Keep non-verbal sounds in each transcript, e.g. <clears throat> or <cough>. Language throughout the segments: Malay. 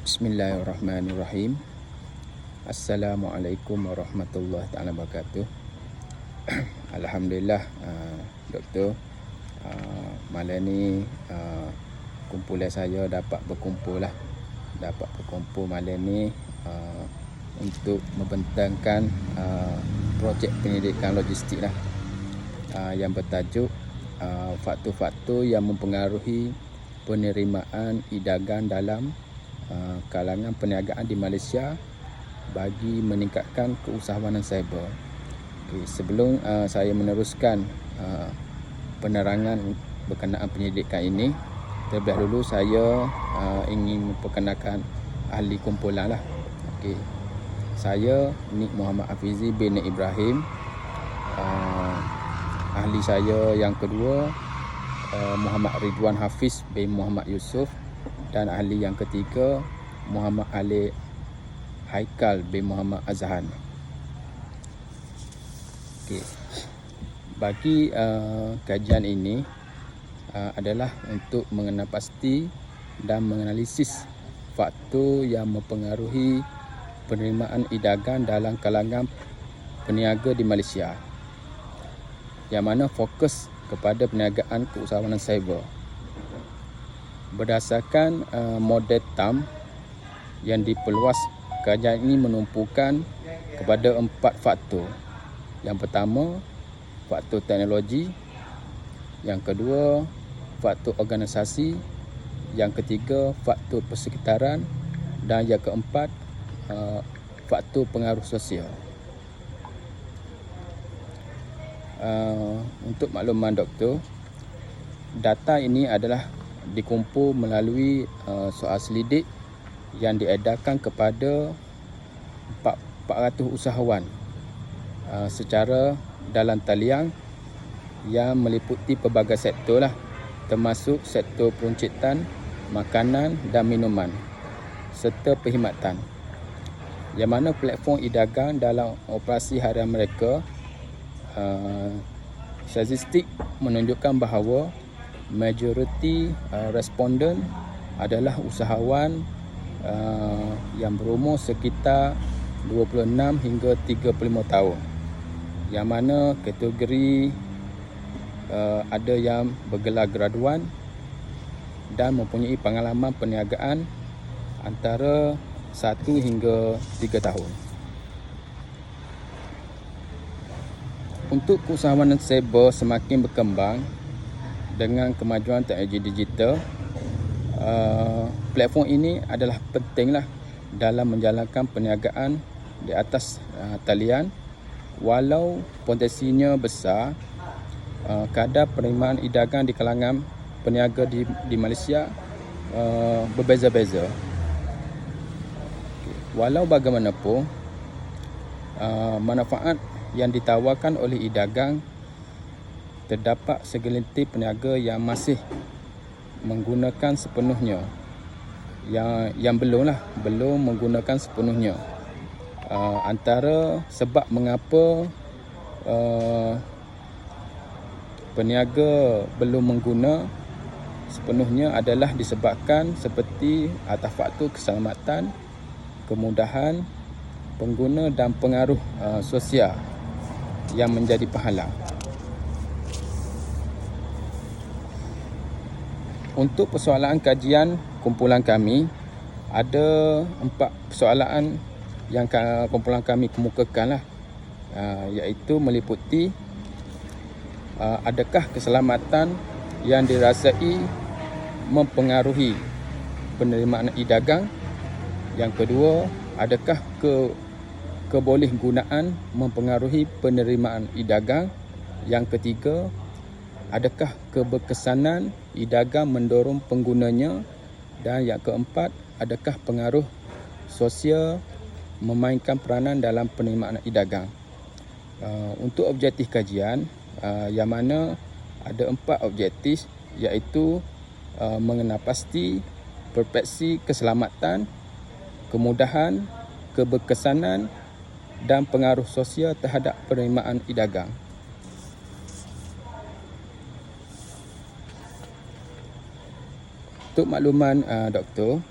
Bismillahirrahmanirrahim. Assalamualaikum warahmatullahi taala wabarakatuh. <clears throat> Alhamdulillah uh, doktor uh, malam ni uh, kumpulan saya dapat berkumpul lah. Dapat berkumpul malam ni uh, untuk membentangkan uh, projek pendidikan logistik lah. Uh, yang bertajuk uh, faktor-faktor yang mempengaruhi penerimaan idagan dalam kalangan perniagaan di Malaysia bagi meningkatkan keusahawanan cyber. Okay, sebelum uh, saya meneruskan uh, penerangan berkenaan penyidikan ini, terlebih dahulu saya uh, ingin memperkenalkan ahli kumpulan lah. Okay. Saya Nik Muhammad Afizi bin Ibrahim. Uh, ahli saya yang kedua uh, Muhammad Ridwan Hafiz bin Muhammad Yusof dan ahli yang ketiga Muhammad Ali Haikal bin Muhammad Azhan. Okey. Bagi uh, kajian ini uh, adalah untuk mengenal pasti dan menganalisis faktor yang mempengaruhi penerimaan idagan dalam kalangan peniaga di Malaysia. Yang mana fokus kepada perniagaan keusahawanan cyber. Berdasarkan uh, model TAM yang diperluas, kajian ini menumpukan kepada empat faktor. Yang pertama, faktor teknologi. Yang kedua, faktor organisasi. Yang ketiga, faktor persekitaran. Dan yang keempat, uh, faktor pengaruh sosial. Uh, untuk makluman doktor, data ini adalah dikumpul melalui uh, soal selidik yang diedarkan kepada 400 usahawan uh, secara dalam talian yang meliputi pelbagai sektor lah termasuk sektor peruncitan, makanan dan minuman serta perkhidmatan. Yang mana platform e-dagang dalam operasi harian mereka Uh, statistik menunjukkan bahawa majoriti uh, responden adalah usahawan uh, yang berumur sekitar 26 hingga 35 tahun. Yang mana kategori uh, ada yang bergelar graduan dan mempunyai pengalaman perniagaan antara 1 hingga 3 tahun. untuk keusahawanan cyber semakin berkembang dengan kemajuan teknologi digital uh, platform ini adalah pentinglah dalam menjalankan perniagaan di atas uh, talian. Walau potensinya besar uh, kadar penerimaan idagan di kalangan peniaga di, di Malaysia uh, berbeza-beza. Walau bagaimanapun uh, manfaat yang ditawarkan oleh idagang terdapat segelintir peniaga yang masih menggunakan sepenuhnya yang yang belum lah belum menggunakan sepenuhnya uh, antara sebab mengapa uh, peniaga belum mengguna sepenuhnya adalah disebabkan seperti atas faktor keselamatan kemudahan pengguna dan pengaruh uh, sosial yang menjadi pahala. Untuk persoalan kajian kumpulan kami, ada empat persoalan yang kumpulan kami kemukakan lah, uh, iaitu meliputi uh, adakah keselamatan yang dirasai mempengaruhi penerimaan e-dagang yang kedua adakah ke kebolehgunaan mempengaruhi penerimaan e-dagang. Yang ketiga, adakah keberkesanan e-dagang mendorong penggunanya? Dan yang keempat, adakah pengaruh sosial memainkan peranan dalam penerimaan e-dagang? Uh, untuk objektif kajian, uh, yang mana ada empat objektif iaitu uh, mengenal pasti perspektif keselamatan, kemudahan, keberkesanan dan pengaruh sosial terhadap penerimaan e-dagang. Untuk makluman uh, doktor,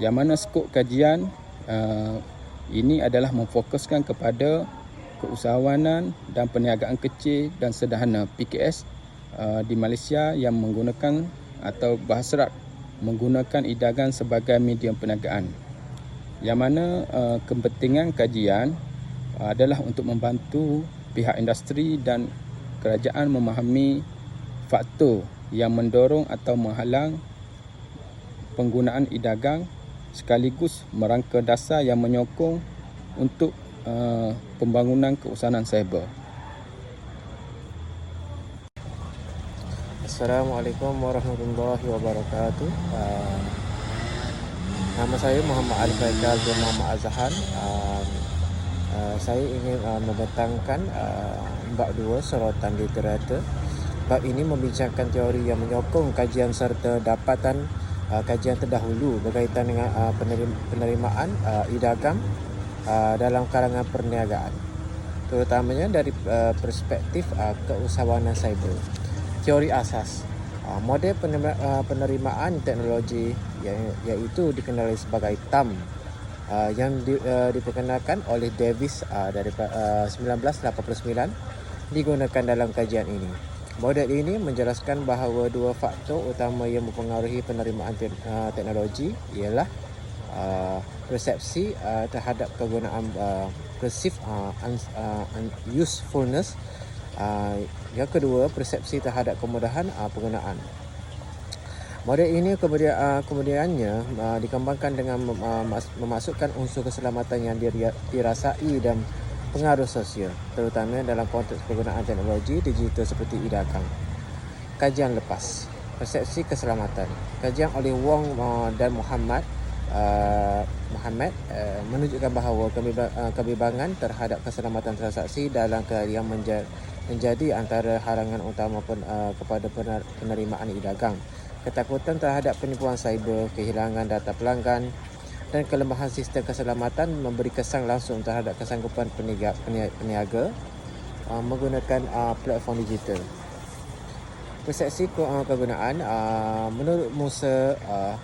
Yang mana skop kajian uh, ini adalah memfokuskan kepada keusahawanan dan perniagaan kecil dan sederhana PKS uh, di Malaysia yang menggunakan atau berhasrat menggunakan idagan sebagai medium perniagaan. Yang mana uh, kepentingan kajian uh, adalah untuk membantu pihak industri dan kerajaan memahami faktor yang mendorong atau menghalang penggunaan idagang sekaligus merangka dasar yang menyokong untuk uh, pembangunan keusahanan cyber. Assalamualaikum warahmatullahi wabarakatuh. Uh, nama saya Muhammad Ali Faikal bin Muhammad Azhan. Uh, uh, saya ingin uh, membentangkan uh, bab dua sorotan literatur. Bab ini membincangkan teori yang menyokong kajian serta dapatan uh, kajian terdahulu berkaitan dengan uh, penerimaan uh, e-dagang uh, dalam kalangan perniagaan terutamanya dari uh, perspektif uh, keusahawanan cyber. Teori asas uh, model uh, penerimaan teknologi iaitu dikenali sebagai TAM uh, yang di, uh, diperkenalkan oleh Davis uh, dari uh, 1989 digunakan dalam kajian ini. Model ini menjelaskan bahawa dua faktor utama yang mempengaruhi penerimaan te- uh, teknologi ialah uh, persepsi uh, terhadap kegunaan uh, perceived uh, un- uh, usefulness uh, yang kedua persepsi terhadap kemudahan uh, penggunaan. Model ini kemudian uh, kemudiannya uh, dikembangkan dengan uh, memasukkan unsur keselamatan yang dirasai dan pengaruh sosial terutama dalam konteks penggunaan teknologi digital seperti e-dagang. Kajian lepas persepsi keselamatan. Kajian oleh Wong uh, dan Muhammad uh, Muhammad uh, menunjukkan bahawa kebimbangan terhadap keselamatan transaksi dalam yang menjadi antara harangan utama pen, kepada penerimaan e-dagang. Ketakutan terhadap penipuan cyber, kehilangan data pelanggan, dan kelemahan sistem keselamatan memberi kesan langsung terhadap kesanggupan peniaga, peniaga uh, menggunakan uh, platform digital. Persepsi uh, kegunaan uh, menurut Musa uh,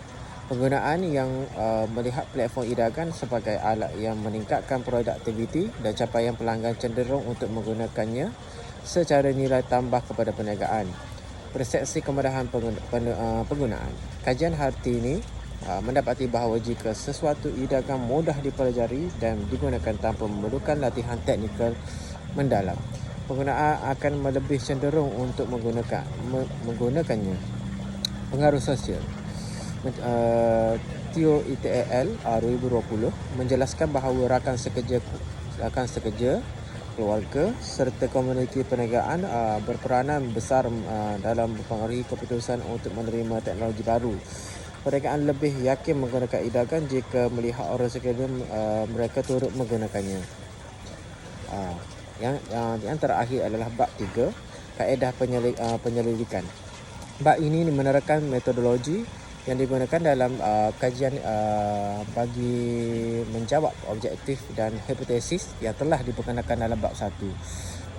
penggunaan yang uh, melihat platform e-dagang sebagai alat yang meningkatkan produktiviti dan capaian pelanggan cenderung untuk menggunakannya secara nilai tambah kepada perniagaan. Persepsi kemudahan uh, penggunaan. Kajian hari ini mendapati bahawa jika sesuatu idagang mudah dipelajari dan digunakan tanpa memerlukan latihan teknikal mendalam pengguna akan lebih cenderung untuk menggunakan menggunakannya. Pengaruh sosial. Uh, Theo ITAL uh, 2020 menjelaskan bahawa rakan sekerja rakan sekerja keluarga serta komuniti perniagaan uh, berperanan besar uh, dalam mempengaruhi keputusan untuk menerima teknologi baru perniagaan lebih yakin menggunakan idagan jika melihat orang sekalian uh, mereka turut menggunakannya. Uh, yang, uh, yang terakhir adalah bab 3, kaedah penyelidik, uh, penyelidikan. Bab ini menerangkan metodologi yang digunakan dalam uh, kajian uh, bagi menjawab objektif dan hipotesis yang telah diperkenalkan dalam bab 1.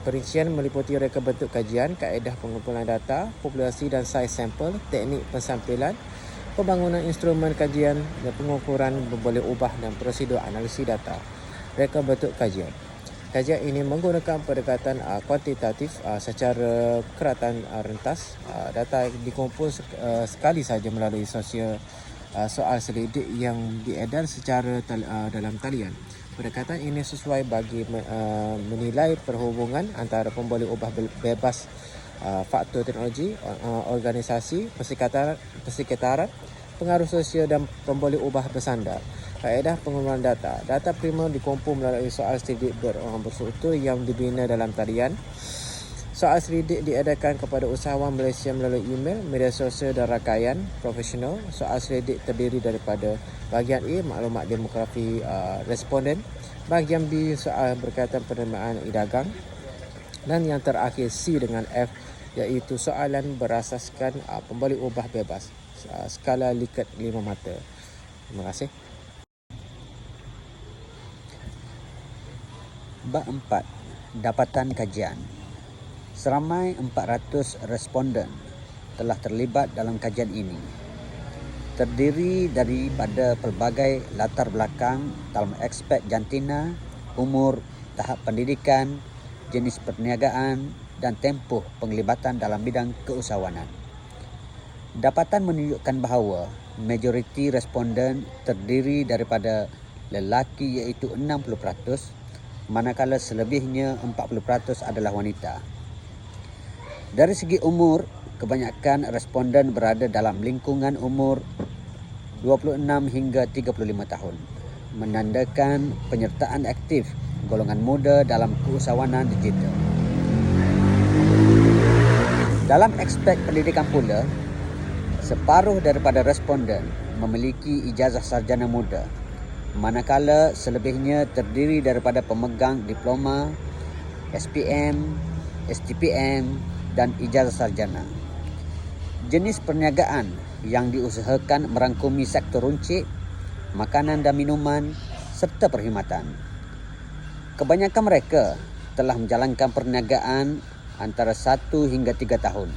Perincian meliputi reka bentuk kajian, kaedah pengumpulan data, populasi dan saiz sampel, teknik pensampilan, pembangunan instrumen kajian dan pengukuran boleh ubah dan prosedur analisis data. Reka bentuk kajian. Kajian ini menggunakan pendekatan uh, kuantitatif uh, secara keratan uh, rentas. Uh, data dikumpul uh, sekali saja melalui sosial uh, soal selidik yang diedar secara tal- uh, dalam talian. Pendekatan ini sesuai bagi uh, menilai perhubungan antara pemboleh ubah bebas uh, faktor teknologi, uh, organisasi, persekitaran, persekitaran, pengaruh sosial dan pemboleh ubah bersandar. Kaedah pengumuman data. Data primer dikumpul melalui soal selidik ber, uh, berstruktur yang dibina dalam talian. Soal selidik diadakan kepada usahawan Malaysia melalui email, media sosial dan rakaian profesional. Soal selidik terdiri daripada bahagian A, maklumat demografi uh, responden. Bahagian B, soal berkaitan penerimaan e-dagang. Dan yang terakhir C dengan F iaitu soalan berasaskan uh, pembalik ubah bebas uh, skala likat lima mata. Terima kasih. Bab 4. Dapatan kajian. Seramai 400 responden telah terlibat dalam kajian ini. terdiri daripada pelbagai latar belakang dalam aspek jantina, umur, tahap pendidikan, jenis perniagaan dan tempoh penglibatan dalam bidang keusahawanan. Dapatan menunjukkan bahawa majoriti responden terdiri daripada lelaki iaitu 60% manakala selebihnya 40% adalah wanita. Dari segi umur, kebanyakan responden berada dalam lingkungan umur 26 hingga 35 tahun menandakan penyertaan aktif golongan muda dalam keusahawanan digital. Dalam aspek pendidikan pula, separuh daripada responden memiliki ijazah sarjana muda manakala selebihnya terdiri daripada pemegang diploma, SPM, STPM dan ijazah sarjana. Jenis perniagaan yang diusahakan merangkumi sektor runcit, makanan dan minuman serta perkhidmatan. Kebanyakan mereka telah menjalankan perniagaan antara 1 hingga 3 tahun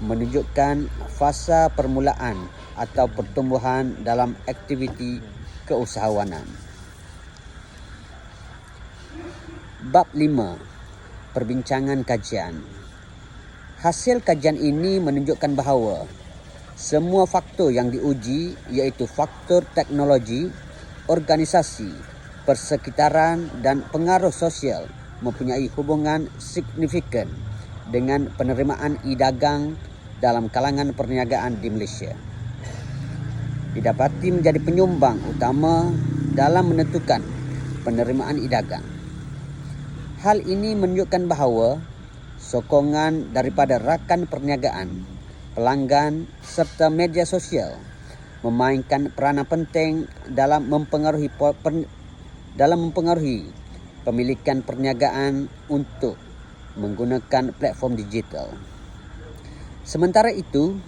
menunjukkan fasa permulaan atau pertumbuhan dalam aktiviti keusahawanan. Bab 5. Perbincangan kajian. Hasil kajian ini menunjukkan bahawa semua faktor yang diuji iaitu faktor teknologi, organisasi, persekitaran dan pengaruh sosial mempunyai hubungan signifikan dengan penerimaan e-dagang dalam kalangan perniagaan di Malaysia. Didapati menjadi penyumbang utama dalam menentukan penerimaan e-dagang. Hal ini menunjukkan bahawa sokongan daripada rakan perniagaan, pelanggan serta media sosial memainkan peranan penting dalam mempengaruhi dalam mempengaruhi pemilikan perniagaan untuk menggunakan platform digital. Sementara itu,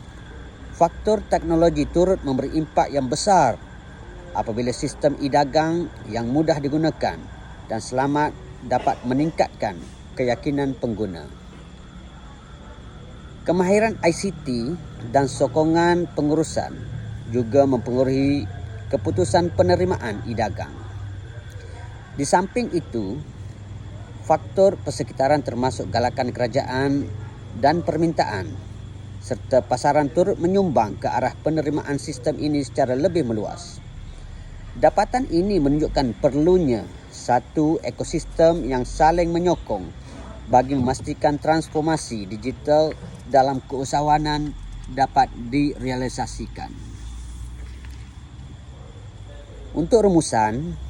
faktor teknologi turut memberi impak yang besar apabila sistem e-dagang yang mudah digunakan dan selamat dapat meningkatkan keyakinan pengguna. Kemahiran ICT dan sokongan pengurusan juga mempengaruhi keputusan penerimaan e-dagang. Di samping itu, faktor persekitaran termasuk galakan kerajaan dan permintaan serta pasaran turut menyumbang ke arah penerimaan sistem ini secara lebih meluas. Dapatan ini menunjukkan perlunya satu ekosistem yang saling menyokong bagi memastikan transformasi digital dalam keusahawanan dapat direalisasikan. Untuk rumusan,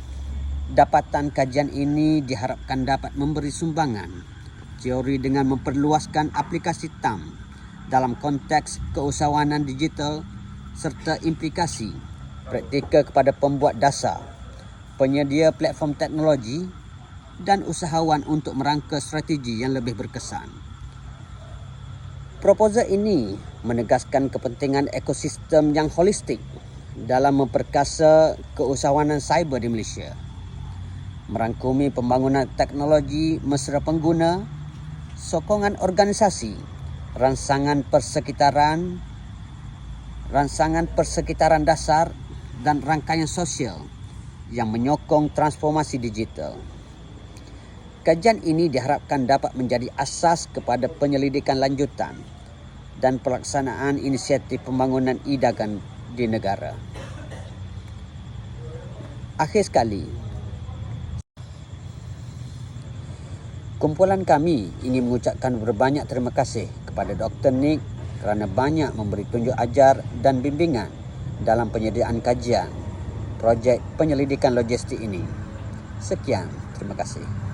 Dapatan kajian ini diharapkan dapat memberi sumbangan teori dengan memperluaskan aplikasi TAM dalam konteks keusahawanan digital serta implikasi praktikal kepada pembuat dasar, penyedia platform teknologi dan usahawan untuk merangka strategi yang lebih berkesan. Proposal ini menegaskan kepentingan ekosistem yang holistik dalam memperkasa keusahawanan cyber di Malaysia merangkumi pembangunan teknologi mesra pengguna, sokongan organisasi, ransangan persekitaran, ransangan persekitaran dasar dan rangkaian sosial yang menyokong transformasi digital. Kajian ini diharapkan dapat menjadi asas kepada penyelidikan lanjutan dan pelaksanaan inisiatif pembangunan e-dagang di negara. Akhir sekali, Kumpulan kami ingin mengucapkan berbanyak terima kasih kepada Dr. Nick kerana banyak memberi tunjuk ajar dan bimbingan dalam penyediaan kajian projek penyelidikan logistik ini. Sekian, terima kasih.